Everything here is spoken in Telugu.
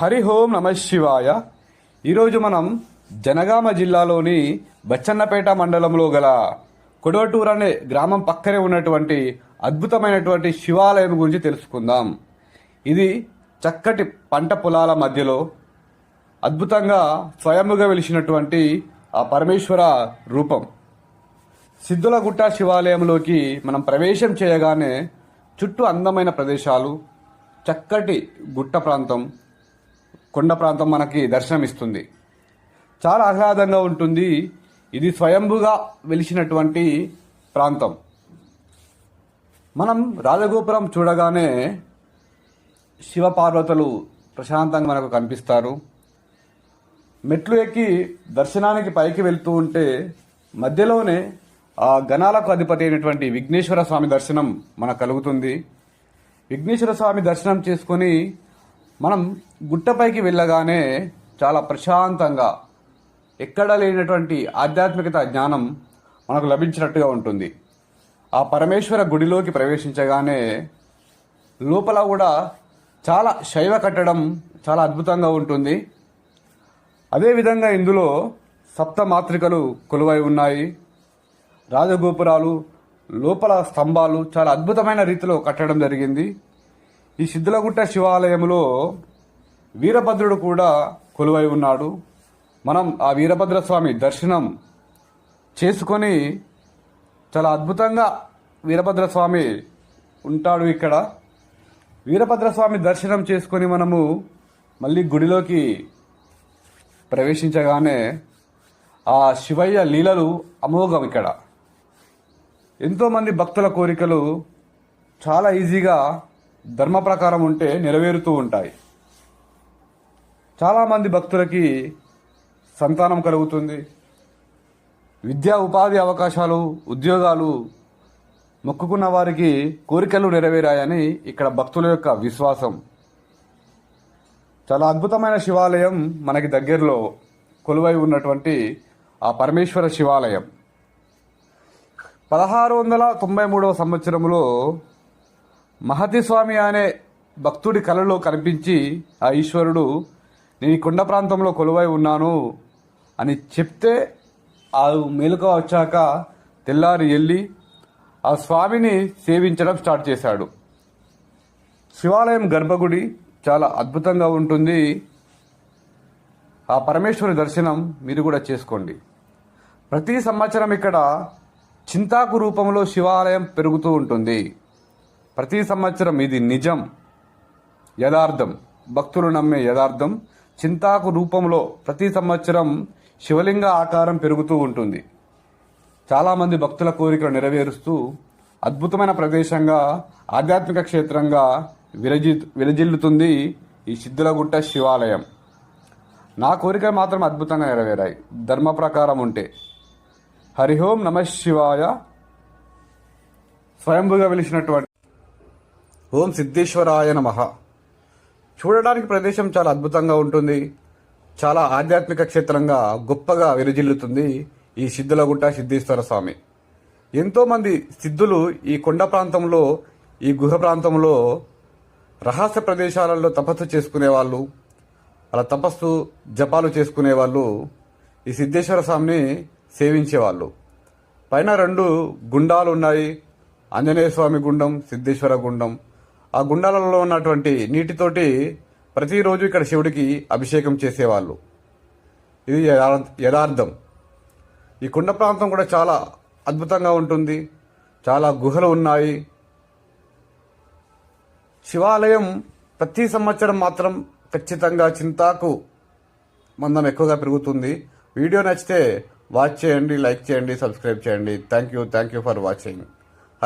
హరి ఓం నమ శివాయ. ఈరోజు మనం జనగామ జిల్లాలోని బచ్చన్నపేట మండలంలో గల కొడవటూరు అనే గ్రామం పక్కనే ఉన్నటువంటి అద్భుతమైనటువంటి శివాలయం గురించి తెలుసుకుందాం. ఇది చక్కటి పంట పొలాల మధ్యలో అద్భుతంగా స్వయముగా వెలిసినటువంటి ఆ పరమేశ్వర రూపం. సిద్ధులగుట్ట శివాలయంలోకి మనం ప్రవేశం చేయగానే చుట్టూ అందమైన ప్రదేశాలు చక్కటి గుట్ట ప్రాంతం కొండ ప్రాంతం మనకి దర్శనమిస్తుంది. చాలా ఆహ్లాదంగా ఉంటుంది. ఇది స్వయంభుగా వెలిసినటువంటి ప్రాంతం. మనం రాజగోపురం చూడగానే శివపార్వతులు ప్రశాంతంగా మనకు కనిపిస్తారు. మెట్లు ఎక్కి దర్శనానికి పైకి వెళ్తూ ఉంటే మధ్యలోనే ఆ గణాలకు అధిపతి అయినటువంటి విఘ్నేశ్వర స్వామి దర్శనం మనకు కలుగుతుంది. విఘ్నేశ్వర స్వామి దర్శనం చేసుకొని మనం గుట్టపైకి వెళ్ళగానే చాలా ప్రశాంతంగా ఎక్కడ లేనటువంటి ఆధ్యాత్మికత జ్ఞానం మనకు లభించినట్టుగా ఉంటుంది. ఆ పరమేశ్వర గుడిలోకి ప్రవేశించగానే లోపల కూడా చాలా శైవ కట్టడం చాలా అద్భుతంగా ఉంటుంది. అదేవిధంగా ఇందులో సప్త కొలువై ఉన్నాయి. రాజగోపురాలు లోపల స్తంభాలు చాలా అద్భుతమైన రీతిలో కట్టడం జరిగింది. ఈ సిద్ధులగుట్ట శివాలయంలో వీరభద్రుడు కూడా కొలువై ఉన్నాడు. మనం ఆ వీరభద్ర స్వామి దర్శనం చేసుకొని చాలా అద్భుతంగా వీరభద్ర స్వామి ఉంటాడు ఇక్కడ. వీరభద్ర స్వామి దర్శనం చేసుకొని మనము మళ్ళీ గుడిలోకి ప్రవేశించగానే ఆ శివయ్య లీలలు అమోఘం ఇక్కడ. ఎంతోమంది భక్తుల కోరికలు చాలా ఈజీగా ధర్మ ప్రకారం ఉంటే నెరవేరుతూ ఉంటాయి. చాలామంది భక్తులకి సంతానం కలుగుతుంది. విద్యా ఉపాధి అవకాశాలు ఉద్యోగాలు మొక్కుకున్న వారికి కోరికలు నెరవేరాయని ఇక్కడ భక్తుల యొక్క విశ్వాసం. చాలా అద్భుతమైన శివాలయం మనకి దగ్గరలో కొలువై ఉన్నటువంటి ఆ పరమేశ్వర శివాలయం. పదహారు వందల తొంభై మూడవ సంవత్సరంలో మహతి స్వామి అనే భక్తుడి కలలో కనిపించి ఆ ఈశ్వరుడు నేను ఈ కొండ ప్రాంతంలో కొలువై ఉన్నాను అని చెప్తే ఆ మేలుక వచ్చాక తెల్లారి వెళ్ళి ఆ స్వామిని సేవించడం స్టార్ట్ చేశాడు. శివాలయం గర్భగుడి చాలా అద్భుతంగా ఉంటుంది. ఆ పరమేశ్వరి దర్శనం మీరు కూడా చేసుకోండి. ప్రతి సంవత్సరం ఇక్కడ చింతాకు రూపంలో శివాలయం పెరుగుతూ ఉంటుంది. ప్రతి సంవత్సరం ఇది నిజం యథార్థం. భక్తులు నమ్మే యథార్థం. చింతాకు రూపంలో ప్రతి సంవత్సరం శివలింగ ఆకారం పెరుగుతూ ఉంటుంది. చాలామంది భక్తుల కోరికలు నెరవేరుస్తూ అద్భుతమైన ప్రదేశంగా ఆధ్యాత్మిక క్షేత్రంగా విరజి విరజిల్లుతుంది ఈ సిద్ధులగుట్ట శివాలయం. నా కోరికలు మాత్రం అద్భుతంగా నెరవేరాయి. ధర్మ ప్రకారం ఉంటే. హరిహోం నమ శివాయ. స్వయంభుగా వెలిసినటువంటి ఓం సిద్ధేశ్వరాయ నమ. చూడడానికి ప్రదేశం చాలా అద్భుతంగా ఉంటుంది. చాలా ఆధ్యాత్మిక క్షేత్రంగా గొప్పగా విరజిల్లుతుంది ఈ సిద్ధులగుట్ట సిద్ధేశ్వర స్వామి. ఎంతోమంది సిద్ధులు ఈ కొండ ప్రాంతంలో ఈ గుహ ప్రాంతంలో రహస్య ప్రదేశాలలో తపస్సు చేసుకునే వాళ్ళు అలా తపస్సు జపాలు చేసుకునే వాళ్ళు ఈ సిద్ధేశ్వర స్వామిని సేవించేవాళ్ళు పైన రెండు గుండాలు ఉన్నాయి. ఆంజనేయ స్వామి గుండం సిద్ధేశ్వర గుండం. ఆ గుండాలలో ఉన్నటువంటి నీటితోటి ప్రతిరోజు ఇక్కడ శివుడికి అభిషేకం చేసేవాళ్ళు. ఇది యథార్థం ఈ కుండ ప్రాంతం కూడా చాలా అద్భుతంగా ఉంటుంది. చాలా గుహలు ఉన్నాయి. శివాలయం ప్రతి సంవత్సరం మాత్రం ఖచ్చితంగా చింతాకు మందం ఎక్కువగా పెరుగుతుంది. వీడియో నచ్చితే వాచ్ చేయండి లైక్ చేయండి సబ్స్క్రైబ్ చేయండి. Thank you thank you for watching.